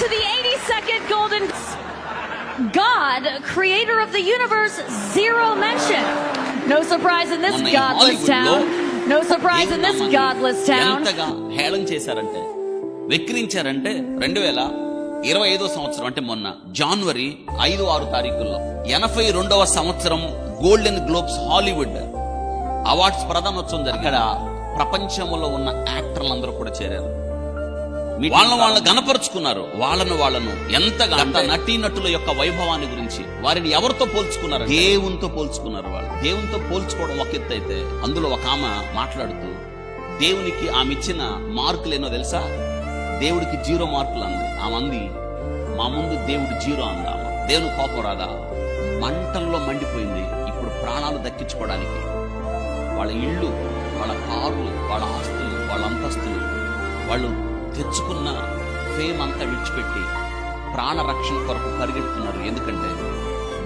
to the 82nd Golden God, creator of the universe, zero mention. No surprise in this godless town. No surprise in this godless town. హేళన చేశారంటే వెక్కిరించారంటే రెండు వేల ఇరవై ఐదో సంవత్సరం అంటే మొన్న జనవరి ఐదు ఆరు తారీఖుల్లో ఎనభై రెండవ సంవత్సరం గోల్డెన్ గ్లోబ్స్ హాలీవుడ్ అవార్డ్స్ ప్రధానోత్సవం జరిగి అక్కడ ప్రపంచంలో ఉన్న యాక్టర్లందరూ కూడా చేరారు వాళ్ళని వాళ్ళని గనపరుచుకున్నారు వాళ్ళను వాళ్ళను ఎంతగా అంత నటీనటుల యొక్క వైభవాన్ని గురించి వారిని ఎవరితో పోల్చుకున్నారు దేవునితో పోల్చుకున్నారు వాళ్ళు. దేవునితో పోల్చుకోవడం ఒక ఎత్తు అయితే అందులో ఒక ఆమె మాట్లాడుతూ దేవునికి ఆమె ఇచ్చిన మార్కులు ఏనో తెలుసా? దేవుడికి జీరో మార్కులు అంది. ఆమె అంది మా ముందు దేవుడు జీరో అందా దేవుని కోపం రాదా? మంటల్లో మండిపోయింది. ఇప్పుడు ప్రాణాలు దక్కించుకోవడానికి వాళ్ళ ఇళ్ళు వాళ్ళ కార్లు వాళ్ళ ఆస్తులు వాళ్ళ అంతస్తులు వాళ్ళు తెచ్చుకున్న ఫేమ్ అంతా విడిచిపెట్టి ప్రాణ రక్షణ కొరకు పరిగెడుతున్నారు. ఎందుకంటే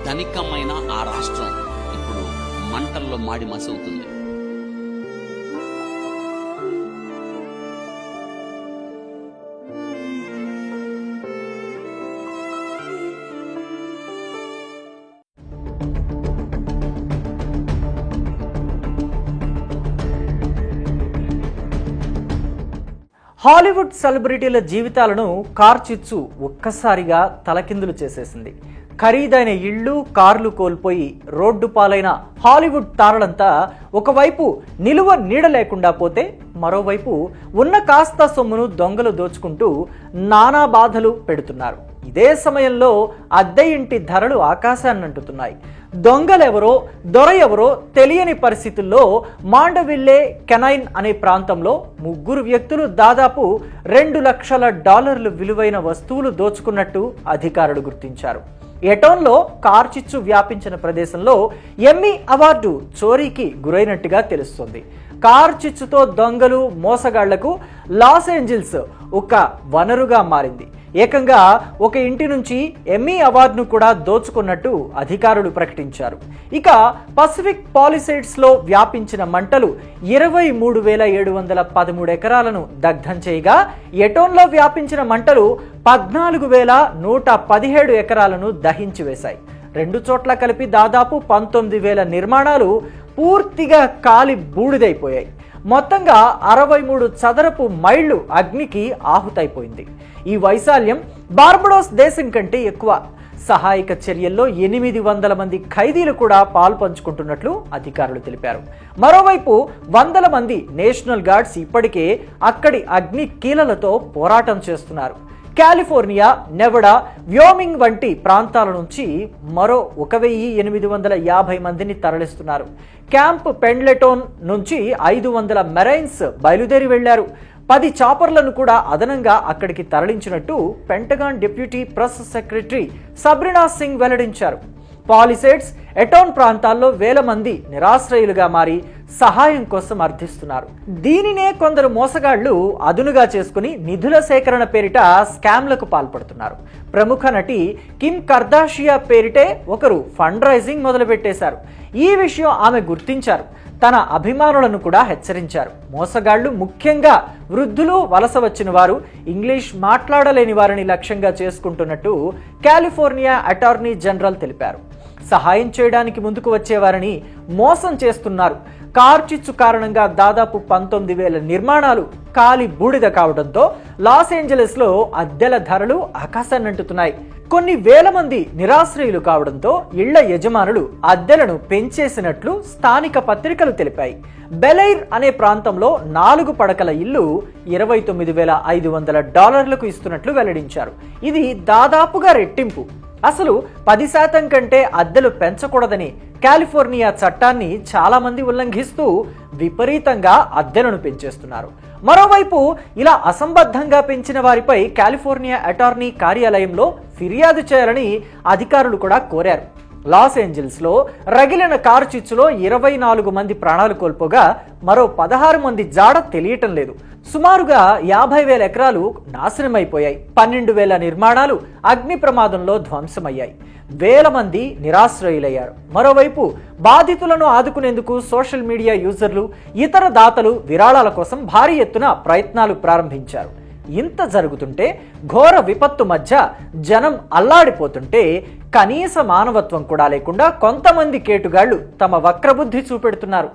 ధనికమైన ఆ రాష్ట్రం ఇప్పుడు మంటల్లో మాడి మసవుతుంది. హాలీవుడ్ సెలబ్రిటీల జీవితాలను కార్చిచ్చు ఒక్కసారిగా తలకిందులు చేసేసింది. ఖరీదైన ఇళ్ళు కార్లు కోల్పోయి రోడ్డు పాలైన హాలీవుడ్ తారలంతా ఒకవైపు నిలువ నీడ లేకుండా పోతే మరోవైపు ఉన్న కాస్త సొమ్మును దొంగలు దోచుకుంటూ నానా బాధలు పెడుతున్నారు. ఇదే సమయంలో అద్దె ఇంటి ధరలు ఆకాశాన్నంటుతున్నాయి. దొంగలెవరో దొర ఎవరో తెలియని పరిస్థితుల్లో మాండవిల్లే కెనైన్ అనే ప్రాంతంలో ముగ్గురు వ్యక్తులు దాదాపు రెండు లక్షల డాలర్లు విలువైన వస్తువులు దోచుకున్నట్టు అధికారులు గుర్తించారు. ఎటోన్లో కార్చిచ్చు వ్యాపించిన ప్రదేశంలో ఎమ్మీ అవార్డు చోరీకి గురైనట్టుగా తెలుస్తుంది. కార్ చిచ్చుతో దొంగలు మోసగాళ్ళకు లాస్ ఏంజిల్స్ ఒక వనరుగా మారింది. ఏకంగా ఒక ఇంటి నుంచి ఎమ్మీ అవార్డును కూడా దోచుకున్నట్టు అధికారులు ప్రకటించారు. ఇక పసిఫిక్ పాలిసైడ్స్లో వ్యాపించిన మంటలు ఇరవై మూడు వేల ఏడు వందల పదమూడు ఎకరాలను దగ్ధం చేయగా ఎటోన్లో వ్యాపించిన మంటలు పద్నాలుగు వేల నూట పదిహేడు ఎకరాలను దహించి వేశాయి. రెండు చోట్ల కలిపి దాదాపు పంతొమ్మిది వేల నిర్మాణాలు పూర్తిగా కాలి బూడిదైపోయాయి. మొత్తంగా అరవై మూడు చదరపు మైళ్ళు అగ్నికి ఆహుతైపోయింది. ఈ వైశాల్యం బార్బడోస్ దేశం కంటే ఎక్కువ. సహాయక చర్యల్లో ఎనిమిది వందల మంది ఖైదీలు కూడా పాల్పంచుకుంటున్నట్లు అధికారులు తెలిపారు. మరోవైపు వందల మంది నేషనల్ గార్డ్స్ ఇప్పటికే అక్కడి అగ్ని కీలలతో పోరాటం చేస్తున్నారు. కాలిఫోర్నియా నెవడా వ్యోమింగ్ వంటి ప్రాంతాల నుంచి మరో ఒక వెయ్యి ఎనిమిది వందల యాభై మందిని తరలిస్తున్నారు. క్యాంప్ పెండ్లెటోన్ నుంచి ఐదు వందల మెరైన్స్ బయలుదేరి వెళ్ళారు. పది చాపర్లను కూడా అదనంగా అక్కడికి తరలించినట్టు Pentagon deputy press secretary Sabrina Singh వెల్లడించారు. పాలిసైడ్స్ ఎటోన్ ప్రాంతాల్లో వేల మంది నిరాశ్రయులుగా మారి సహాయం కోసం అర్థిస్తున్నారు. దీనినే కొందరు మోసగాళ్ళు అదునుగా చేసుకుని నిధుల సేకరణ పేరిట స్కామ్లకు పాల్పడుతున్నారు. ప్రముఖ నటి కిమ్ కర్దాషియా పేరిటే ఒకరు ఫండ్ రైజింగ్ మొదలుపెట్టేశారు. ఈ విషయం ఆమె గుర్తించారు. తన అభిమానులను కూడా హెచ్చరించారు. మోసగాళ్ళు ముఖ్యంగా వృద్ధులు వలస వచ్చిన వారు ఇంగ్లీష్ మాట్లాడలేని వారిని లక్ష్యంగా చేసుకుంటున్నట్టు కాలిఫోర్నియా అటార్నీ జనరల్ తెలిపారు. సహాయం చేయడానికి ముందుకు వచ్చేవారిని మోసం చేస్తున్నారు. కార్చిచ్చు కారణంగా దాదాపు పంతొమ్మిది వేల నిర్మాణాలు కాలి బూడిద కావడంతో లాస్ ఏంజలస్లో అద్దెల ధరలు ఆకాశాన్నంటుతున్నాయి. కొన్ని వేల మంది నిరాశ్రయులు కావడంతో ఇళ్ళ యజమానులు అద్దెలను పెంచేసినట్లు స్థానిక పత్రికలు తెలిపాయి. బెలైర్ అనే ప్రాంతంలో నాలుగు పడకల ఇల్లు ఇరవై తొమ్మిది వేల ఐదు వందల డాలర్లకు ఇస్తున్నట్లు వెల్లడించారు. ఇది దాదాపుగా రెట్టింపు. అసలు పది శాతం కంటే అద్దెలు పెంచకూడదని కాలిఫోర్నియా చట్టాన్ని చాలా మంది ఉల్లంఘిస్తూ విపరీతంగా అద్దెలను పెంచేస్తున్నారు. మరోవైపు ఇలా అసంబద్ధంగా పెంచిన వారిపై కాలిఫోర్నియా అటార్నీ కార్యాలయంలో ఫిర్యాదు చేయాలని అధికారులు కూడా కోరారు. లాస్ ఏంజల్స్లో రగిలిన కారు చిచ్చులో ఇరవై నాలుగు మంది ప్రాణాలు కోల్పోగా మరో పదహారు మంది జాడ తెలియటం లేదు. సుమారుగా యాభై వేల ఎకరాలు నాశనమైపోయాయి. పన్నెండు వేల నిర్మాణాలు అగ్ని ప్రమాదంలో ధ్వంసమయ్యాయి. వేల మంది నిరాశ్రయులయ్యారు. మరోవైపు బాధితులను ఆదుకునేందుకు సోషల్ మీడియా యూజర్లు ఇతర దాతలు విరాళాల కోసం భారీ ఎత్తున ప్రయత్నాలు ప్రారంభించారు. ఇంత జరుగుతుంటే ఘోర విపత్తు మధ్య జనం అల్లాడిపోతుంటే కనీస మానవత్వం కూడా లేకుండా కొంతమంది కేటుగాళ్ళు తమ వక్రబుద్ధి చూపెడుతున్నారు.